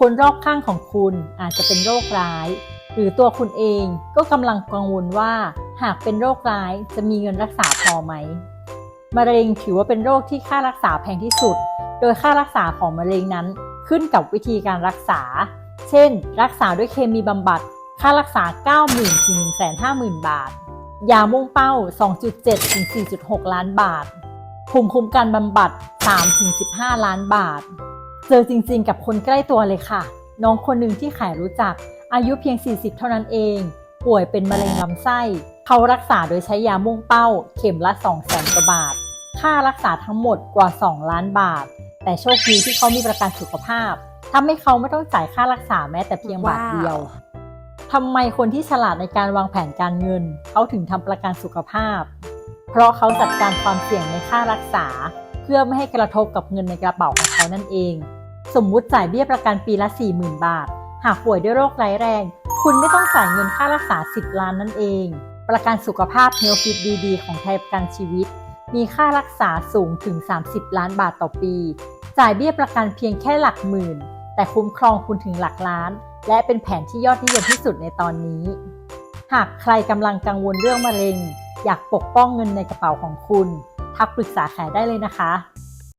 คนรอบข้างของคุณอาจจะเป็นโรคร้าย หรือตัวคุณเองก็กำลังกังวลว่า หากเป็นโรคร้ายจะมีเงินรักษาพอไหมมะเร็งถือว่าเป็นโรคที่ค่ารักษาแพงที่สุด โดยค่ารักษาของมะเร็งนั้นขึ้นกับวิธีการรักษา เช่น รักษาด้วยเคมีบำบัด ค่ารักษา 90,000ถึง150,000 บาท ยามุ่งเป้า 2.7ถึง4.6 ล้านบาท ภูมิคุ้มกันบำบัด3ถึง15 ล้านบาท เจอจริงๆ กับคนใกล้ตัวเลยค่ะ น้องคนหนึ่งที่ขายรู้จัก อายุเพียง 40 เท่านั้นเอง ป่วยเป็นมะเร็งลำไส้ เขารักษาโดยใช้ยามุ่งเป้า เข็มละ2 0 0 0 0 0กว่าบาท ค่ารักษาทั้งหมดกว่า 2 ล้านบาท แต่โชคดีที่เขามีประกันสุขภาพทำให้เขาไม่ต้องจ่ายค่ารักษาแม้แต่เพียงบาทเดียวทำไมคนที่ฉลาดในการวางแผนการเงิน เขาถึงทำประกันสุขภาพ เพราะเขาจัดการความเสี่ยงในค่ารักษาเพื่อไม่ให้กระทบกับเงินในกระเป๋าของเขานั่นเอง สมมุติจ่ายเบี้ยประกันปีละ 40,000 บาท หากป่วยด้วยโรคร้ายแรง คุณไม่ต้องจ่ายเงินค่ารักษา 10 ล้านนั่นเอง ประกันสุขภาพ Health Fit ดีๆ ของไทยประกันชีวิต มีค่ารักษาสูงถึง 30 ล้านบาทต่อปี จ่ายเบี้ยประกันเพียงแค่หลักหมื่น แต่คุ้มครองคุณถึงหลักล้าน และเป็นแผนที่ยอดนิยมที่สุดในตอนนี้ หากใครกำลังกังวลเรื่องมะเร็ง อยากปกป้องเงินในกระเป๋าของคุณ ทักปรึกษาแขได้เลยนะคะ